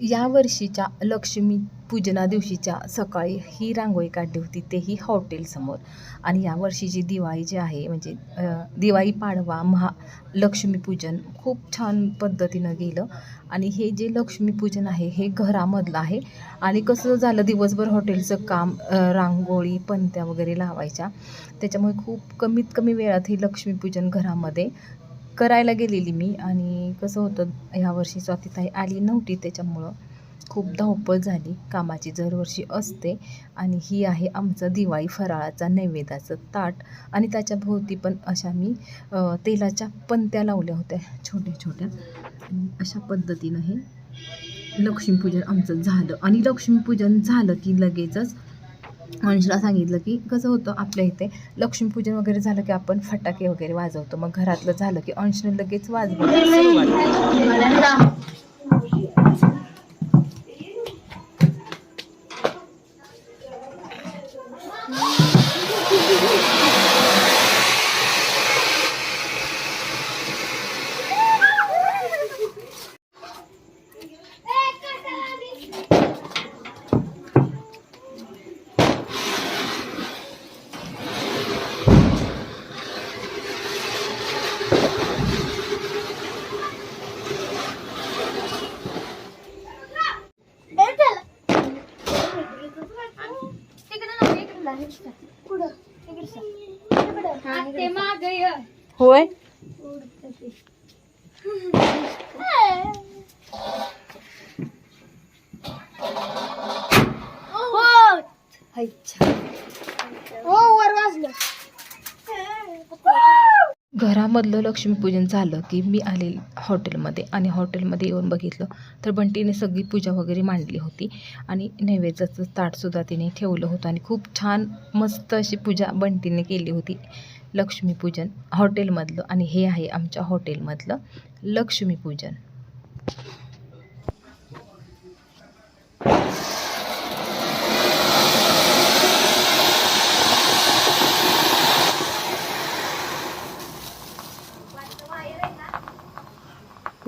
या वर्षीच्या लक्ष्मी पूजना दिवशीच्या सकाळी ही रांगोळी काढली होती तेही हॉटेलसमोर आणि या वर्षीची दिवाळी जी आहे म्हणजे दिवाळी पाडवा महा लक्ष्मीपूजन खूप छान पद्धतीनं गेलं. आणि हे जे लक्ष्मीपूजन आहे हे घरामधलं आहे. आणि कसं झालं दिवसभर हॉटेलचं काम रांगोळी पणत्या वगैरे लावायच्या. त्याच्यामुळे खूप कमीत कमी वेळात हे लक्ष्मीपूजन घरामध्ये करायला गेलेली मी आणि कसं होतं ह्यावर्षी स्वातीताई आली नव्हती त्याच्यामुळं खूप धावपळ झाली. कामाची दरवर्षी असते आणि ही आहे आमचं दिवाळी फराळाचा नैवेद्याचं ताट आणि त्याच्या भोवती पण अशा मी तेलाच्या पंत्या लावल्या होत्या छोट्या छोट्या. अशा पद्धतीनं हे लक्ष्मीपूजन आमचं झालं. आणि लक्ष्मीपूजन झालं की लगेचच अंशला सांगितलं की कसं होतं आपल्या इथे लक्ष्मीपूजन वगैरे झालं की आपण फटाके वगैरे वाजवतो. मग घरातलं झालं की अंशने लगेच वाजवतो होय? हो वर वाजलं. घरामधलं लक्ष्मीपूजन झालं की मी आले हॉटेलमध्ये आणि हॉटेलमध्ये येऊन बघितलं तर बंटीने सगळी पूजा वगैरे मांडली होती आणि नैवेद्याचं ताटसुद्धा तिने ठेवलं होतं आणि खूप छान मस्त अशी पूजा बंटीने केली होती. लक्ष्मीपूजन हॉटेलमधलं आणि हे आहे आमच्या हॉटेलमधलं लक्ष्मीपूजन.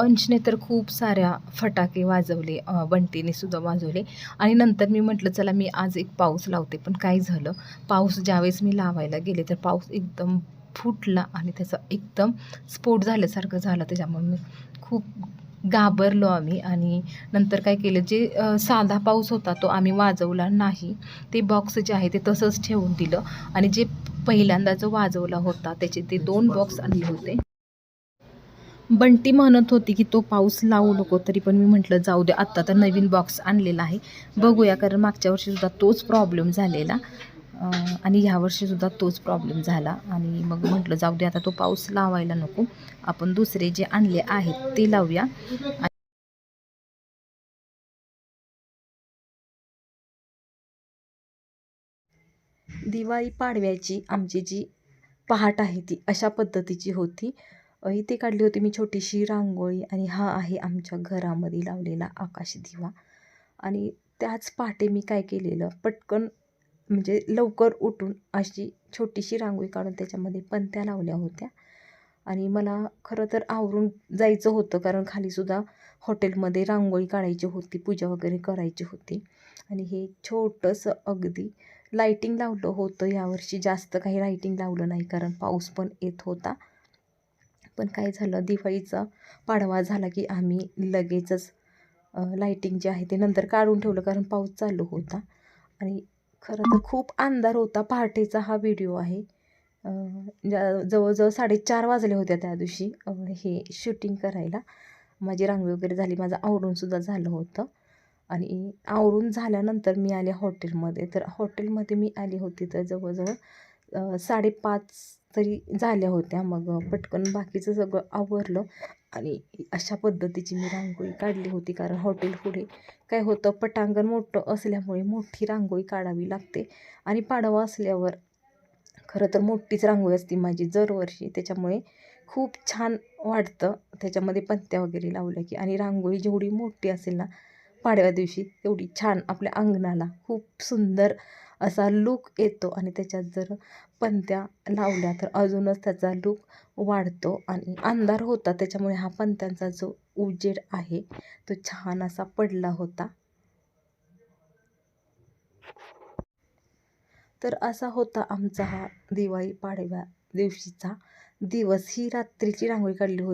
अंशने तर खूप साऱ्या फटाके वाजवले बंटीने सुद्धा वाजवले. आणि नंतर मी म्हटलं चला मी आज एक पाऊस लावते. पण काय झालं पाऊस ज्यावेळेस मी लावायला गेले तर पाऊस एकदम फुटला आणि त्याचा एकदम स्फोट झाल्यासारखं झालं त्याच्यामुळे मी खूप घाबरलो आम्ही. आणि नंतर काय केलं जे साधा पाऊस होता तो आम्ही वाजवला नाही ते बॉक्स जे आहे ते तसंच ठेवून दिलं. आणि जे पहिल्यांदा जो वाजवला होता त्याचे ते दोन बॉक्स आणले होते. बंटी म्हणत होती की तो पाऊस लावू नको तरी पण मी म्हटलं जाऊ दे आत्ता तर नवीन बॉक्स आणलेला आहे. बघूया कारण मागच्या वर्षीसुद्धा तोच प्रॉब्लेम झालेला. आणि ह्या वर्षीसुद्धा तोच प्रॉब्लेम झाला. आणि मग म्हटलं जाऊ दे आता तो पाऊस लावायला नको. आपण दुसरे जे आणले आहेत ते लावूया. दिवाळी पाडव्याची आमची जी पहाट आहे ती अशा पद्धतीची होती. इथे काढली होती मी छोटीशी रांगोळी आणि हा आहे आमच्या घरामध्ये लावलेला आकाश दिवा. आणि त्याच पहाटे मी काय केलेलं पटकन म्हणजे लवकर उठून अशी छोटीशी रांगोळी काढून त्याच्यामध्ये पंत्या लावल्या होत्या. आणि मला खरं तर आवरून जायचं होतं कारण खालीसुद्धा हॉटेलमध्ये रांगोळी काढायची होती पूजा वगैरे करायची होती. आणि हे छोटंसं अगदी लाईटिंग लावलं होतं यावर्षी जास्त काही लाईटिंग लावलं नाही कारण पाऊस पण येत होता. पण काय झालं दिवाळीचा पाडवा झाला की आम्ही लगेचच लाईटिंग जे आहे ते नंतर काढून ठेवलं कारण पाऊस चालू होता. आणि खरं तर खूप अंधार होता पहाटेचा हा व्हिडिओ आहे. ज्या- जवळजवळ साडेचार वाजले होत्या त्या दिवशी हे शूटिंग करायला. माझी रांगोळी वगैरे झाली माझं आवरूनसुद्धा झालं होतं. आणि आवरून झाल्यानंतर मी आले हॉटेलमध्ये तर हॉटेलमध्ये मी आली होती तर जवळजवळ साडेपाच तरी झाल्या होत्या. मग पटकन बाकीचं सगळं आवरलं आणि अशा पद्धतीची मी रांगोळी काढली होती. कारण हॉटेल पुढे काय होतं पटांगण मोठं असल्यामुळे मोठी रांगोळी काढावी लागते. आणि पाडवा असल्यावर खरं तर मोठीच रांगोळी असते माझी दरवर्षी. त्याच्यामुळे खूप छान वाटतं. त्याच्यामध्ये पत्त्या वगैरे लावल्या की आणि रांगोळी जेवढी मोठी असेल ना पाडव्या दिवशी तेवढी छान आपल्या अंगणाला खूप सुंदर असा लूक येतो आणि त्याच्यात जर पंत्या लावल्या तर अजूनच त्याचा लूक वाढतो आणि अंधार होता. त्याच्यामुळे हा पंत्यांचा जो उजेड आहे तो छान असा पडला होता. तर असा होता आमचा हा दिवाळी पाडव्या दिवशीचा दिवस. ही रात्रीची रांगोळी काढली होती.